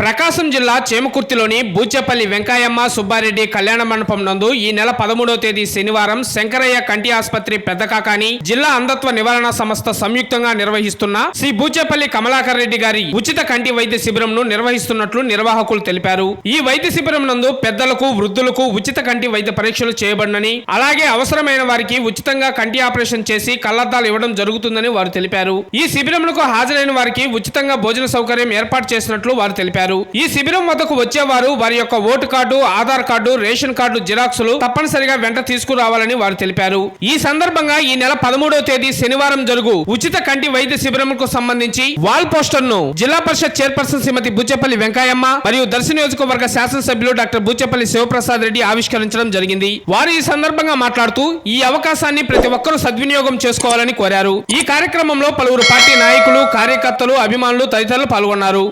ప్రకాశం జిల్లా చేమకుర్తిలోని బూచేపల్లి వెంకాయమ్మ సుబ్బారెడ్డి కళ్యాణ మండపం నందు ఈ నెల పదమూడవ తేదీ శనివారం శంకరయ్య కంటి ఆసుపత్రి పెద్దకాకాని జిల్లా అంధత్వ నివారణ సంస్థ సంయుక్తంగా నిర్వహిస్తున్న శ్రీ బూచేపల్లి కమలాకర్ రెడ్డి గారి ఉచిత కంటి వైద్య శిబిరంను నిర్వహిస్తున్నట్లు నిర్వాహకులు తెలిపారు. ఈ వైద్య శిబిరం నందు పెద్దలకు వృద్ధులకు ఉచిత కంటి వైద్య పరీక్షలు చేయబడినని అలాగే అవసరమైన వారికి ఉచితంగా కంటి ఆపరేషన్ చేసి కళ్ళద్దాలు ఇవ్వడం జరుగుతుందని వారు తెలిపారు. ఈ శిబిరములకు హాజరైన వారికి ఉచితంగా భోజన సౌకర్యం ఏర్పాటు చేసినట్లు వారు తెలిపారు. ఈ శిబిరం వద్దకు వచ్చేవారు వారి యొక్క vote card Aadhaar card ration card జిరాక్సులు తప్పనిసరిగా వెంట తీసుకురావాలని వారు తెలిపారు. ఈ సందర్భంగా ఈ నెల పదమూడవ తేదీ శనివారం జరుగు ఉచిత కంటి వైద్య శిబిరంకు సంబంధించి వాల్ పోస్టర్ను జిల్లా పరిషత్ చైర్పర్సన్ శ్రీమతి బుచ్చేపల్లి వెంకయ్యమ్మ మరియు దర్శి నియోజకవర్గ శాసనసభ్యులు డాక్టర్ బుచ్చేపల్లి శివప్రసాద్ రెడ్డి ఆవిష్కరించడం జరిగింది. వారు ఈ సందర్భంగా మాట్లాడుతూ ఈ అవకాశాన్ని ప్రతి ఒక్కరూ సద్వినియోగం చేసుకోవాలని కోరారు. ఈ కార్యక్రమంలో పలువురు పార్టీ నాయకులు కార్యకర్తలు అభిమానులు తదితరులు పాల్గొన్నారు.